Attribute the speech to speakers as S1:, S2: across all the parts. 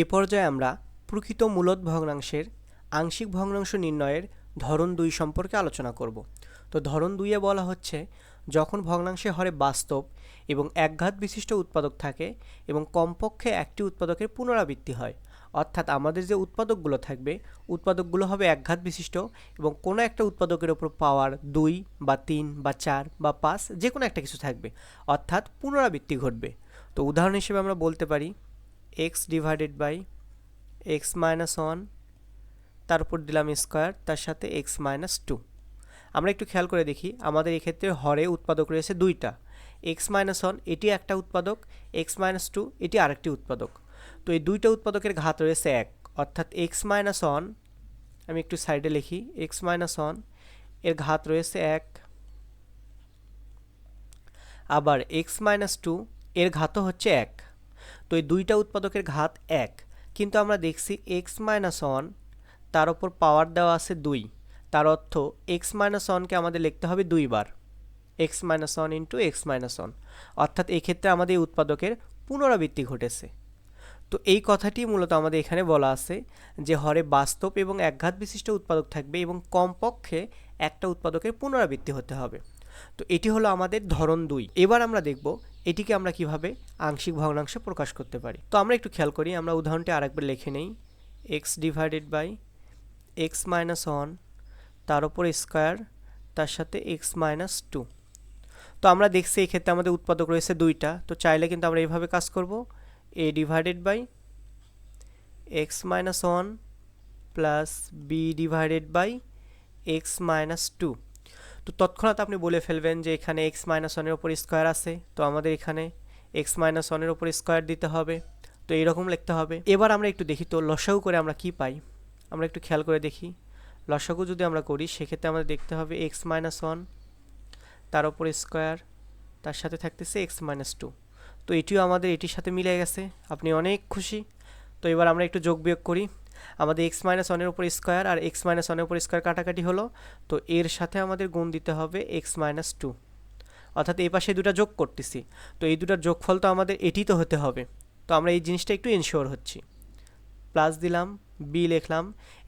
S1: এ পর্যায়ে আমরা প্রকৃত মূলদ ভগ্নাংশের আংশিক ভগ্নাংশ নির্ণয়ের ধরন দুই সম্পর্কে আলোচনা করব। তো ধরন দুইয়ে বলা হচ্ছে, যখন ভগ্নাংশে হরে বাস্তব এবং একঘাত বিশিষ্ট উৎপাদক থাকে এবং কমপক্ষে একটি উৎপাদকের পুনরাবৃত্তি হয়, অর্থাৎ আমাদের যে উৎপাদকগুলো থাকবে, উৎপাদকগুলো হবে একঘাত বিশিষ্ট এবং কোনো একটা উৎপাদকের ওপর পাওয়ার দুই বা তিন বা চার বা পাঁচ যে কোনো একটা কিছু থাকবে, অর্থাৎ পুনরাবৃত্তি ঘটবে। তো উদাহরণ হিসেবে আমরা বলতে পারি x divided by x minus one তার উপর দিলাম স্কোয়ার তার সাথে এক্স মাইনাস টু আমরা একটু খেয়াল করে দেখি, আমাদের এক্ষেত্রে হরে উৎপাদক রয়েছে দুইটা। এক্স মাইনাস ওয়ান এটি একটা উৎপাদক এক্স মাইনাস টু এটি আরেকটি উৎপাদক। তো এই দুইটা উৎপাদকের ঘাত রয়েছে এক, অর্থাৎ এক্স মাইনাস ওয়ান আমি একটু সাইডে লিখি এক্স মাইনাস ওয়ানের ঘাত রয়েছে এক। আবার এক্স মাইনাস টু এর ঘাতও হচ্ছে এক। তো এই দুইটা উৎপাদকের ঘাত এক। কিন্তু আমরা দেখছি এক্স মাইনাস ওয়ান তার ওপর পাওয়ার দেওয়া আছে দুই। তার অর্থ এক্স মাইনাস ওয়ানকে আমাদের লিখতে হবে দুইবার। X minus one into x minus one অর্থাৎ এই ক্ষেত্রে আমাদের এই উৎপাদকের পুনরাবৃত্তি ঘটেছে। তো এই কথাটি মূলত আমাদের এখানে বলা আছে যে হরে বাস্তব এবং একঘাত বিশিষ্ট উৎপাদক থাকবে এবং কমপক্ষে একটা উৎপাদকের পুনরাবৃত্তি হতে হবে। তো এটি হলো আমাদের ধরন দুই। এবার আমরা দেখব এটিকে আমরা কীভাবে আংশিক ভগ্নাংশে প্রকাশ করতে পারি? তো আমরা একটু খেয়াল করি, আমরা উদাহরণটি আরেকবার লিখে নেই। X divided by x minus one তার উপর স্কোয়ার তার সাথে এক্স মাইনাস টু তো আমরা দেখছি এক্ষেত্রে আমাদের উৎপাদক রয়েছে দুইটা, তো চাইলে কিন্তু আমরা এইভাবে কাজ করব। A divided by x minus one plus b divided by x minus two তো তৎক্ষণাৎ আপনি বলে ফেলবেন যে এখানে এক্স মাইনাস ওয়ানের ওপর স্কোয়ার আছে, তো আমাদের এখানে এক্স মাইনাস ওয়ানের ওপর স্কোয়ার দিতে হবে। তো এইরকম লিখতে হবে। এবার আমরা একটু দেখি, তো লসাগু করে আমরা কি পাই? আমরা একটু খেয়াল করে দেখি। লসাগু যদি আমরা করি, সেক্ষেত্রে আমাদের দেখতে হবে এক্স মাইনাস ওয়ান তার ওপর স্কোয়ার তার সাথে থাকতেছে এক্স মাইনাস টু তো এটিও আমাদের এটির সাথে মিলে গেছে। আপনি অনেক খুশি। তো এবার আমরা একটু যোগ বিয়োগ করি। আমাদের এক্স মাইনাস ওয়ানের উপর স্কোয়ার আর এক্স মাইনাস ওয়ানের উপর স্কোয়ার কাটাকাটি হলো, তো এর সাথে আমাদের গুণ দিতে হবে এক্স মাইনাস টু অর্থাৎ এই পাশে দুটা যোগ করতেছি, তো এই দুটার যোগফল তো আমাদের এটি তো হতে হবে। তো আমরা এই জিনিসটা একটু ইনশিওর হচ্ছি। প্লাস দিলাম বি লিখলাম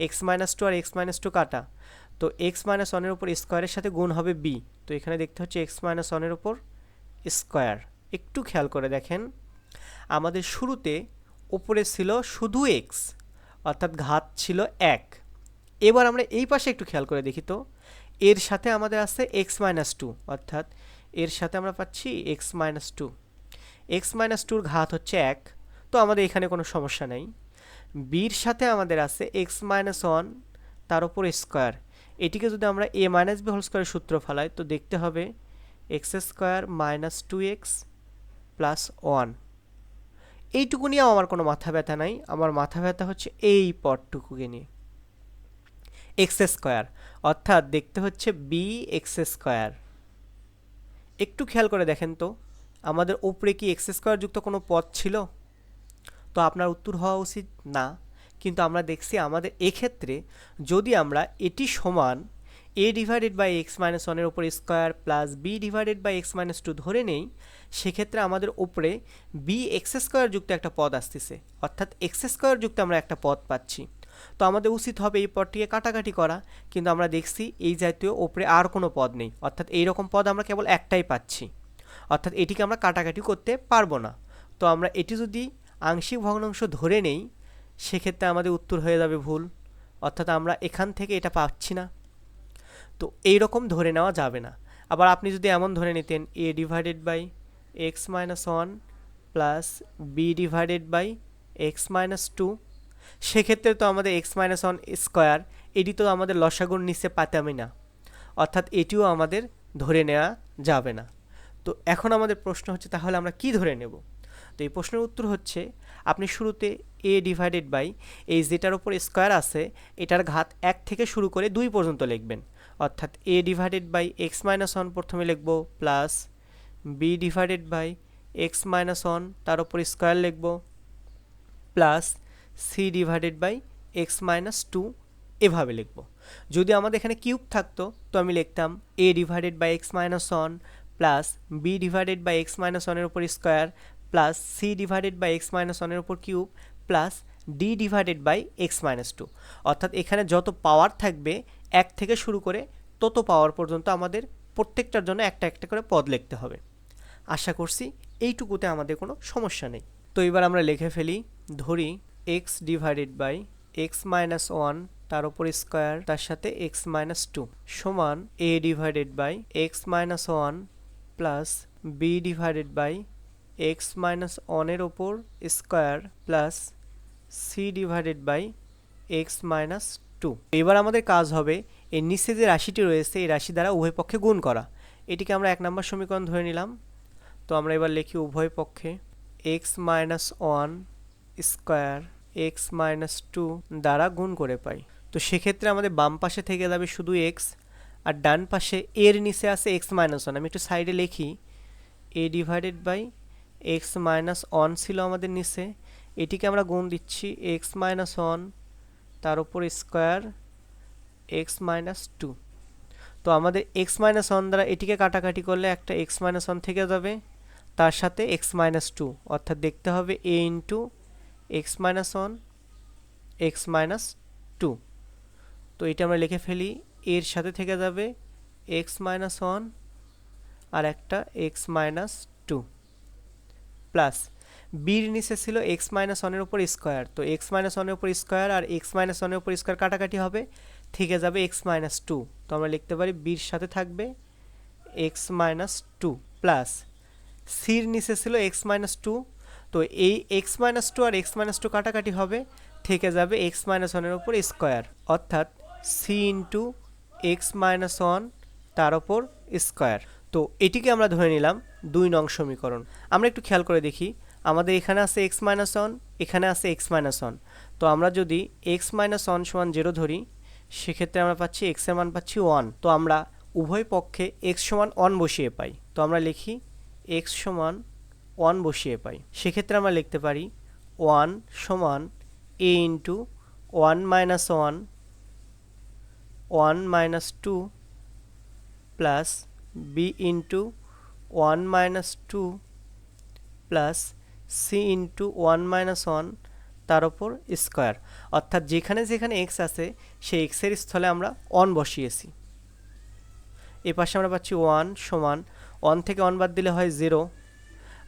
S1: এক্স মাইনাস টু আর এক্স মাইনাস টু কাটা, তো এক্স মাইনাস ওয়ানের উপর স্কোয়ারের সাথে গুণ হবে বি তো এখানে দেখতে হচ্ছে এক্স মাইনাস ওয়ানের উপর স্কোয়ার একটু খেয়াল করে দেখেন, আমাদের শুরুতে ওপরে ছিল শুধু এক্স অর্থাৎ ঘাত ছিল এক। এবার আমরা এই পাশে একটু খেয়াল করে দেখি তো। এর সাথে আমাদের আছে এক্স মাইনাস টু অর্থাৎ এর সাথে আমরা পাচ্ছি x minus two x minus টুর ঘাত হচ্ছে এক, তো আমাদের এখানে কোনো সমস্যা নেই। বির সাথে আমাদের আছে এক্স মাইনাস ওয়ান তার উপর স্কোয়ার এটিকে যদি আমরা এ মাইনাস বি হোল স্কোয়ারের সূত্র ফেলাই, তো দেখতে হবে x square minus two x plus one এইটুকু নিয়েও আমার কোনো মাথা ব্যথা নাই। আমার মাথা ব্যথা হচ্ছে এই পদটুকুকে নিয়ে। এক্স স্কোয়ার অর্থাৎ দেখতে হচ্ছে বি এক্স স্কোয়ার একটু খেয়াল করে দেখেন তো, আমাদের ওপরে কি এক্স স্কোয়ার যুক্ত কোনো পদ ছিল? তো আপনার উত্তর হওয়া উচিত না, কিন্তু আমরা দেখছি আমাদের এক্ষেত্রে যদি আমরা এটি সমান a divided by x minus ওয়ানের ওপর square plus b divided by x minus two ধরে নেই, সেক্ষেত্রে আমাদের ওপরে বি এক্স স্কোয়ার যুক্ত একটা পদ আসতেছে। অর্থাৎ এক্স স্কোয়ার যুক্ত আমরা একটা পদ পাচ্ছি। তো আমাদের উচিত হবে এই পদটিকে কাটাকাটি করা, কিন্তু আমরা দেখছি এই জাতীয় ওপরে আর কোনো পদ নেই। অর্থাৎ এই রকম পদ আমরা কেবল একটাই পাচ্ছি। অর্থাৎ এটিকে আমরা কাটাকাটি করতে পারব না। তো আমরা এটি যদি আংশিক ভগ্নাংশ ধরে নেই, সেক্ষেত্রে আমাদের উত্তর হয়ে যাবে ভুল। অর্থাৎ আমরা এখান থেকে এটা পাচ্ছি না। তো এই রকম ধরে নেওয়া যাবে না। আবার আপনি যদি এমন ধরে নিতেন a divided by x minus one plus b divided by x minus two সেক্ষেত্রে তো আমাদের এক্স মাইনাস ওয়ান স্কোয়ার এটি তো আমাদের লসাগুর নিচে পাতামই না। অর্থাৎ এটিও আমাদের ধরে নেওয়া যাবে না। তো এখন আমাদের প্রশ্ন হচ্ছে, তাহলে আমরা কি ধরে নেব? তো এই প্রশ্নের উত্তর হচ্ছে, আপনি শুরুতে এ ডিভাইডেড বাই এই যেটার ওপর স্কোয়ার আছে, এটার ঘাত এক থেকে শুরু করে দুই পর্যন্ত লিখবেন। অর্থাৎ a divided by x minus one প্রথমে লিখব plus b divided by x minus one তার উপর স্কোয়ার লিখব plus c divided by x minus two এভাবে লিখব। যদি আমাদের এখানে কিউব থাকতো, তো আমি লিখতাম a divided by x minus one plus b divided by x minus ওয়ানের উপর square plus c divided by x minus ওয়ানের উপর cube plus d divided by x minus two অর্থাৎ এখানে যত পাওয়ার থাকবে, এক থেকে শুরু করে তত পাওয়ার পর্যন্ত আমাদের প্রত্যেকটার জন্য একটা একটা করে পদ লিখতে হবে। আশা করছি এইটুকুতে আমাদের কোনো সমস্যা নেই। তো এবার আমরা লিখে ফেলি, ধরি x divided by x minus one তার উপর স্কোয়ার তার সাথে এক্স মাইনাস টু সমান a divided by x minus one plus b divided by x minus ওয়ানের ওপর square plus c divided by x minus two এবার আমাদের কাজ হবে এর নিচে যে রাশিটি রয়েছে, এই রাশি দ্বারা উভয় পক্ষে গুণ করা। এটিকে আমরা এক নম্বর সমীকরণ ধরে নিলাম। তো আমরা এবার লিখি উভয় পক্ষে x minus one square x minus two দ্বারা গুণ করে পাই। তো সেক্ষেত্রে আমাদের বাম পাশে থেকে যাবে শুধু এক্স আর ডান পাশে এর নিচে আছে এক্স মাইনাস ওয়ান আমি একটু সাইডে লিখি। A divided by x minus one ছিল আমাদের নিচে। এটিকে আমরা গুণ দিচ্ছি এক্স মাইনাস ওয়ান তার উপর স্কোয়ার এক্স মাইনাস টু তো আমাদের এক্স মাইনাস ওয়ান দ্বারা এটিকে কাটাকাটি করলে একটা এক্স মাইনাস ওয়ান থেকে যাবে, তার সাথে এক্স মাইনাস টু অর্থাৎ দেখতে হবে a into x minus one x minus two তো এটা আমরা লিখে ফেলি, এর সাথে থেকে যাবে এক্স মাইনাস ওয়ান আর একটা এক্স মাইনাস টু প্লাস বির নিচে ছিল এক্স মাইনাস ওয়ানের উপর স্কোয়ার তো এক্স মাইনাস ওয়ানের উপর স্কোয়ার আর এক্স মাইনাস ওয়ানের উপর স্কোয়ার কাটাকাটি হবে থেকে যাবে এক্স মাইনাস টু তো আমরা লিখতে পারি বির সাথে থাকবে এক্স মাইনাস টু প্লাস সির নিচে ছিল এক্স মাইনাস টু তো এই এক্স মাইনাস টু আর এক্স মাইনাস টু কাটাকাটি হবে থেকে যাবে এক্স মাইনাস ওয়ানের উপর স্কোয়ার অর্থাৎ c into x minus one তার ওপর স্কোয়ার তো এটিকে আমরা ধরে নিলাম দুই নং সমীকরণ আমরা একটু খেয়াল করে দেখি আমাদের এখানে আছে এক্স মাইনাস ওয়ান এখানে আছে এক্স মাইনাস ওয়ান তো আমরা যদি এক্স মাইনাস ওয়ান সমান জিরো ধরি, সেক্ষেত্রে আমরা পাচ্ছি এক্সের মান পাচ্ছি ওয়ান তো আমরা উভয় পক্ষে এক্স সমান ওয়ান বসিয়ে পাই। তো আমরা লিখি এক্স সমান ওয়ান বসিয়ে পাই। সেক্ষেত্রে আমরা লিখতে পারি ওয়ান সমান a into one minus one one minus two plus b into one minus two plus c into one minus one তার ওপর স্কোয়ার অর্থাৎ যেখানে যেখানে এক্স আছে, সেই এক্সের স্থলে আমরা অন বসিয়েছি। এ পাশে আমরা পাচ্ছি ওয়ান সমান ওয়ান থেকে ওয়ান বাদ দিলে হয় জিরো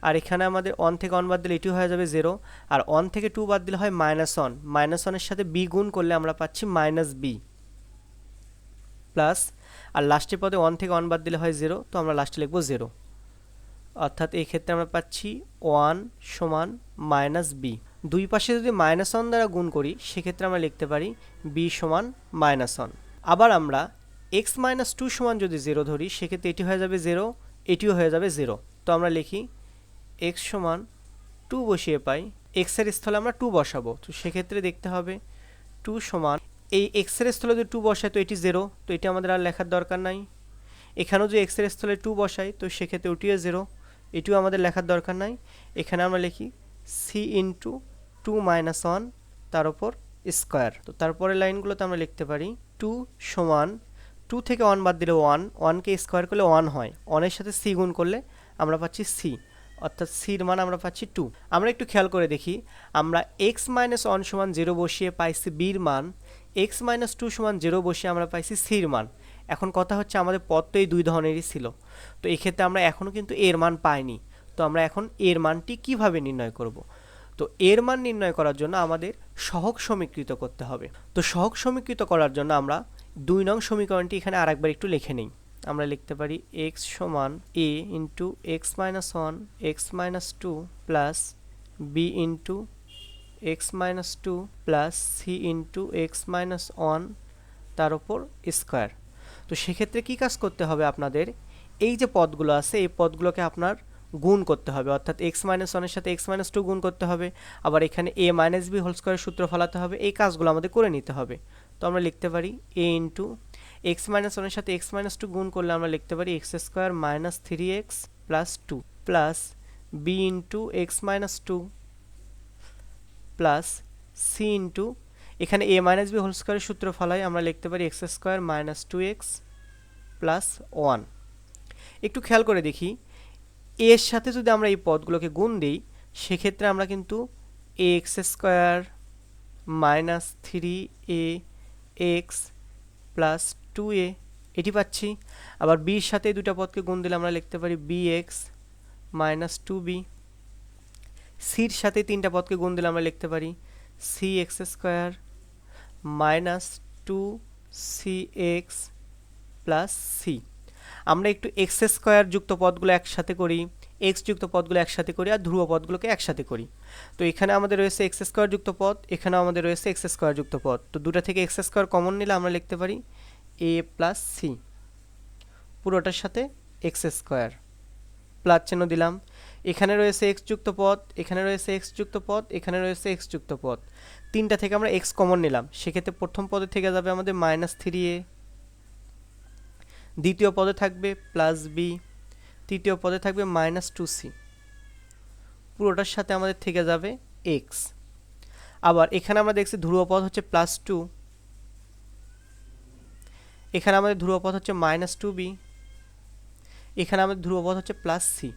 S1: আর এখানে আমাদের ওয়ান থেকে ওয়ান বাদ দিলে এটি হয়ে যাবে জিরো আর ওয়ান থেকে টু বাদ দিলে হয় মাইনাস ওয়ান মাইনাস ওয়ানের সাথে বি গুণ করলে আমরা পাচ্ছি মাইনাস বি প্লাস আর লাস্টের পদে ওয়ান থেকে ওয়ান বাদ দিলে হয় জিরো তো আমরা লাস্টে লিখব জিরো অর্থাৎ এই ক্ষেত্রে আমরা পাচ্ছি ওয়ান সমান মাইনাস বি। দুই পাশে যদি মাইনাস ওয়ান দ্বারা গুণ করি, সেক্ষেত্রে আমরা লিখতে পারি বি সমান মাইনাস ওয়ান। আবার আমরা এক্স মাইনাস টু সমান যদি জিরো ধরি, সেক্ষেত্রে এটি হয়ে যাবে জিরো, এটিও হয়ে যাবে জিরো। তো আমরা লিখি এক্স সমান টু বসিয়ে পাই এক্সের স্থলে আমরা টু বসাবো। তো সেক্ষেত্রে দেখতে হবে টু সমান, এই এক্সের স্থলে যদি টু বসাই তো এটি জিরো, তো এটি আমাদের আর লেখার দরকার নাই। এখানেও যদি এক্সের স্থলে টু বসাই তো সেক্ষেত্রে ওটিও জিরো। এটিও আমাদের লেখার দরকার নাই। এখানে আমরা লিখি c into two minus one তার ওপর স্কোয়ার তো তারপরে লাইনগুলোতে আমরা লিখতে পারি টু সমান টু থেকে ওয়ান বাদ দিলে ওয়ান ওয়ানকে স্কোয়ার করলে ওয়ান হয়। ওয়ানের সাথে সি গুণ করলে আমরা পাচ্ছি সি অর্থাৎ সির মান আমরা পাচ্ছি টু আমরা একটু খেয়াল করে দেখি, আমরা এক্স মাইনাস ওয়ান সমান জিরো বসিয়ে পাইছি বির মান এক্স মাইনাস টু সমান জিরো বসিয়ে আমরা পাইছি সির মান। এখন কথা হচ্ছে আমাদের পদ তো এই দুই ধরনেরই ছিল। তো এই ক্ষেত্রে আমরা এখনও কিন্তু এর মান পাইনি। তো আমরা এখন এর মানটি কীভাবে নির্ণয় করব? তো এর মান নির্ণয় করার জন্য আমাদের সহগ সমীকৃত করতে হবে। তো সহগ সমীকৃত করার জন্য আমরা দুই নং সমীকরণটি এখানে আরেকবার একটু লিখে নিই। আমরা লিখতে পারি এক্স সমান a into x minus one x minus two plus b into x minus two plus c into x minus one তার ওপর স্কোয়ার তো সেক্ষেত্রে কী কাজ করতে হবে আপনাদের? এই যে পদগুলো আছে, এই পদগুলোকে আপনার গুণ করতে হবে। অর্থাৎ এক্স মাইনাস ওয়ানের সাথে এক্স মাইনাস টু গুণ করতে হবে। আবার এখানে এ মাইনাস বি হোল স্কোয়ারের সূত্র ফলাতে হবে। এই কাজগুলো আমাদের করে নিতে হবে। তো আমরা লিখতে পারি এ ইন্টু এক্স মাইনাস ওয়ানের সাথে এক্স মাইনাস টু গুণ করলে আমরা লিখতে পারি x square minus three x plus two plus b into x minus two plus c into এখানে এ মাইনাস বি হোল স্কোয়ারের সূত্র ফলাই আমরা লিখতে পারি x square minus two x plus one একটু খেয়াল করে দেখি এর সাথে যদি আমরা এই পদগুলোকে গুণ দিই, সেক্ষেত্রে আমরা কিন্তু a x square minus three a x plus two a এটি পাচ্ছি। আবার বির সাথে দুটা পদকে গুণ দিলে আমরা লিখতে পারি b x minus two b সির সাথে তিনটা পদকে গুণ দিলে আমরা লিখতে পারি c x square minus two c x plus c. আমরা একটু এক্স স্কোয়ার যুক্ত পদগুলো একসাথে করি, এক্স যুক্ত পদগুলো একসাথে করি আর ধ্রুব পদগুলোকে একসাথে করি। তো এখানে আমাদের রয়েছে এক্স স্কোয়ার যুক্ত পদ এখানেও আমাদের রয়েছে এক্স স্কোয়ার যুক্ত পদ। তো দুটা থেকে এক্স স্কোয়ার কমন নিলে আমরা লিখতে পারি এ প্লাস সি। পুরোটার সাথে এক্স স্কোয়ার। প্লাস চিহ্ন দিলাম। এখানে রয়েছে এক্স যুক্ত পদ, এখানে রয়েছে এক্স যুক্ত পদ, এখানে রয়েছে এক্স যুক্ত পদ। তিনটা থেকে আমরা এক্স কমন নিলাম। সেক্ষেত্রে প্রথম পদে থেকে যাবে আমাদের মাইনাস থ্রি এ দ্বিতীয় পদে থাকবে প্লাস বি তৃতীয় পদে থাকবে মাইনাস টু সি পুরোটার সাথে আমাদের থেকে যাবে এক্স আবার এখানে আমরা দেখছি ধ্রুবপদ হচ্ছে প্লাস টু এখানে আমাদের ধ্রুব ধ্রুবপদ হচ্ছে মাইনাস টু বি এখানে আমাদের ধ্রুব ধ্রুবপদ হচ্ছে প্লাস সি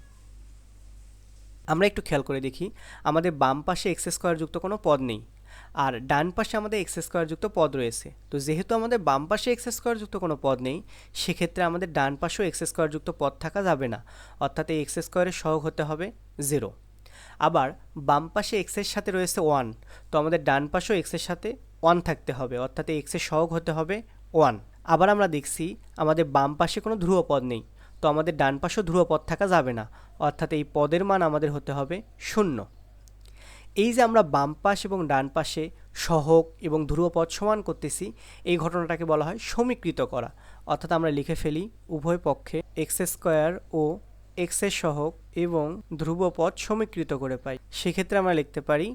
S1: আমরা একটু খেয়াল করে দেখি, আমাদের বাম পাশে এক্স স্কোয়ার যুক্ত কোনো পদ নেই, আর ডান পাশে আমাদের এক্স স্কোয়ার যুক্ত পদ রয়েছে। তো যেহেতু আমাদের বাম পাশে এক্স স্কোয়ার যুক্ত কোনো পদ নেই, সেক্ষেত্রে আমাদের ডান পাশেও এক্স স্কোয়ার যুক্ত পদ থাকা যাবে না, অর্থাৎ এই এক্স স্কোয়ারের সহগ হতে হবে জিরো আবার বাম পাশে এক্সের সাথে রয়েছে ওয়ান তো আমাদের ডান পাশেও এক্সের সাথে ওয়ান থাকতে হবে, অর্থাৎ এক্সের সহগ হতে হবে ওয়ান আবার আমরা দেখছি আমাদের বাম পাশে কোনো ধ্রুব পদ নেই তো আমাদের ডান পাশেও ধ্রুব পদ থাকা যাবে না। অর্থাৎ এই পদের মান আমাদের হতে হবে শূন্য। এই যে আমরা বাম পাশ এবং ডান পাশে সহগ এবং ধ্রুবপদ সমান করতেছি, এই ঘটনাটাকে বলা হয় সমীকৃত করা। অর্থাৎ আমরা লিখে ফেলি, উভয় পক্ষে এক্স স্কোয়ার ও এক্সের সহক এবং ধ্রুবপদ সমীকৃত করে পাই। সেক্ষেত্রে আমরা লিখতে পারি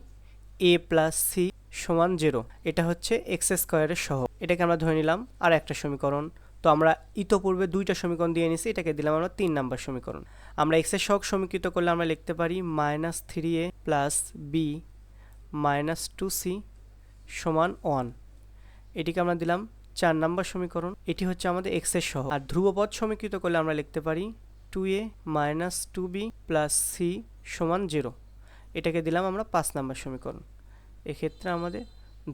S1: এ প্লাস সি সমান জিরো এটা হচ্ছে এক্স স্কোয়ারের সহক। এটাকে আমরা ধরে নিলাম আর একটা সমীকরণ তো আমরা ইতোপূর্বে দুইটা সমীকরণ দিয়ে নিছি, এটাকে দিলাম আমরা তিন নাম্বার সমীকরণ। আমরা এক্সের সহগ সমীকৃত করলে আমরা লিখতে পারি minus three a plus b minus two c সমান ওয়ান। এটিকে আমরা দিলাম চার নাম্বার সমীকরণ, এটি হচ্ছে আমাদের এক্সের সহ আর ধ্রুবপদ সমীকৃত করলে আমরা লিখতে পারি two a minus two b plus c সমান জিরো এটাকে দিলাম আমরা পাঁচ নাম্বার সমীকরণ। এক্ষেত্রে আমাদের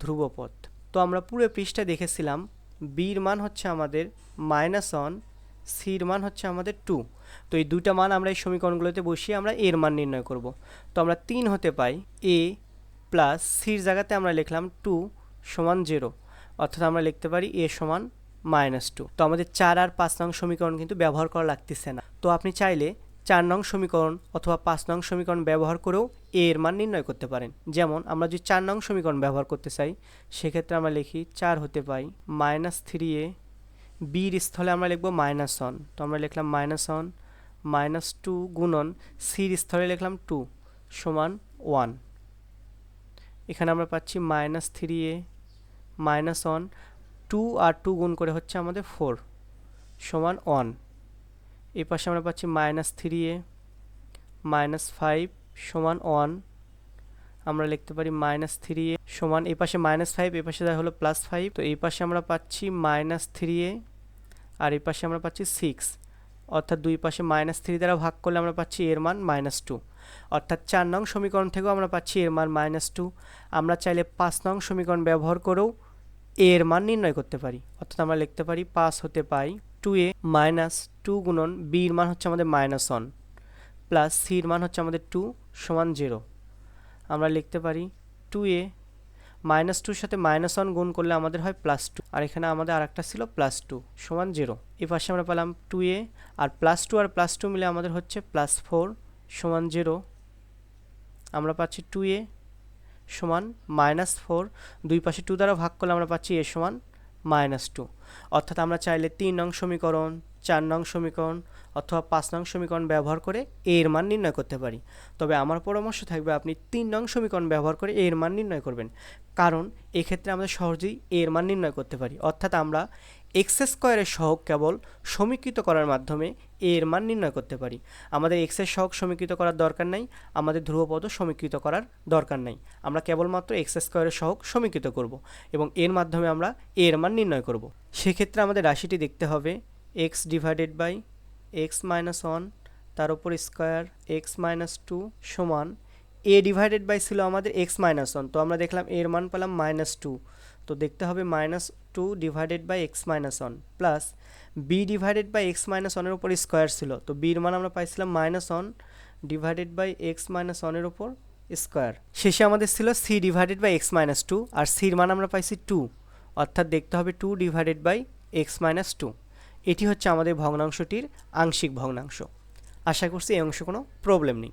S1: ধ্রুবপদ। তো আমরা পুরো পৃষ্ঠা দেখেছিলাম বির মান হচ্ছে আমাদের মাইনাস ওয়ান সির মান হচ্ছে আমাদের টু তো এই দুইটা মান আমরা এই সমীকরণগুলোতে বসিয়ে আমরা এর মান নির্ণয় করব। তো আমরা তিন হতে পাই এ প্লাস সির জায়গাতে আমরা লিখলাম টু সমান জিরো অর্থাৎ আমরা লিখতে পারি এ সমান মাইনাস টু তো আমাদের চার আর পাঁচ নং সমীকরণ কিন্তু ব্যবহার করা লাগতেছে না। তো আপনি চাইলে চার নং সমীকরণ অথবা পাঁচ নং সমীকরণ ব্যবহার করেও এ এর মান নির্ণয় করতে পারেন। যেমন, আমরা যদি চার নং সমীকরণ ব্যবহার করতে চাই, সেক্ষেত্রে আমরা লিখি চার হতে পাই মাইনাস থ্রি এ বির স্থলে আমরা লিখব মাইনাস ওয়ান। তো আমরা লিখলাম মাইনাস ওয়ান মাইনাস টু গুণন সির স্থলে লিখলাম টু সমান ওয়ান। এখানে আমরা পাচ্ছি minus three a minus one, two R two গুণ করে হচ্ছে আমাদের ফোর সমান ওয়ান। এই পাশে আমরা পাচ্ছি minus three a minus five সমান ওয়ান আমরা লিখতে পারি মাইনাস থ্রি এ সমান এই পাশে মাইনাস ফাইভ এই পাশে হলো প্লাস ফাইভ তো এই পাশে আমরা পাচ্ছি মাইনাস থ্রি এ আর এই পাশে আমরা পাচ্ছি সিক্স অর্থাৎ দুই পাশে মাইনাস থ্রি দ্বারা ভাগ করলে আমরা পাচ্ছি এর মান মাইনাস টু অর্থাৎ চার নং সমীকরণ থেকেও আমরা পাচ্ছি এর মান মাইনাস টু আমরা চাইলে পাঁচ নং সমীকরণ ব্যবহার করেও এর মান নির্ণয় করতে পারি, অর্থাৎ আমরা লিখতে পারি পাঁচ হতে পাই টু এ মাইনাস টু গুণন বির মান হচ্ছে আমাদের মাইনাস ওয়ান প্লাস সির মান হচ্ছে আমাদের টু সমান জিরো আমরা লিখতে পারি টু এ মাইনাস টুর সাথে মাইনাস ওয়ান গুণ করলে আমাদের হয় প্লাস টু আর এখানে আমাদের আরেকটা ছিল প্লাস টু সমান জিরো এই পাশে আমরা পেলাম টু এ আর প্লাস টু আর প্লাস টু মিলে আমাদের হচ্ছে প্লাস ফোর সমান জিরো আমরা পাচ্ছি টু এ সমান মাইনাস ফোর দুই পাশে টু দ্বারা ভাগ করলে আমরা পাচ্ছি এ সমান মাইনাস টু অর্থাৎ আমরা চাইলে তিন নং সমীকরণ চার নং সমীকরণ অথবা পাঁচ নং সমীকরণ ব্যবহার করে এ এর মান নির্ণয় করতে পারি। তবে আমার পরামর্শ থাকবে আপনি তিন নং সমীকরণ ব্যবহার করে এ এর মান নির্ণয় করবেন। কারণ এক্ষেত্রে আমরা সহজেই এ এর মান নির্ণয় করতে পারি। অর্থাৎ আমরা এক্স স্কোয়ারের সহগ কেবল সমীকৃত করার মাধ্যমে এ এর মান নির্ণয় করতে পারি। আমাদের এক্সের সহগ সমীকৃত করার দরকার নাই, আমাদের ধ্রুবপদও সমীকৃত করার দরকার নাই। আমরা কেবলমাত্র এক্স স্কোয়ারের সহগ সমীকৃত করব এবং এর মাধ্যমে আমরা এ এর মান নির্ণয় করব। সেক্ষেত্রে আমাদের রাশিটি দেখতে হবে x divided by x minus one তার উপর স্কোয়ার এক্স মাইনাস টু সমান এ ডিভাইডেড বাই ছিল আমাদের এক্স মাইনাস ওয়ান তো আমরা দেখলাম এর মান পেলাম মাইনাস টু তো দেখতে হবে minus two divided by x minus one plus b divided by x minus ওয়ানের উপর স্কোয়ার ছিল, তো বির মান আমরা পাইছিলাম minus one divided by x minus ওয়ানের উপর স্কোয়ার শেষে আমাদের ছিল c divided by x minus two আর সির মান আমরা পাইছি টু অর্থাৎ দেখতে হবে two divided by x minus two এটি হচ্ছে আমাদের ভগ্নাংশটির আংশিক ভগ্নাংশ। আশা করছি এই অংশে কোনো প্রবলেম নেই।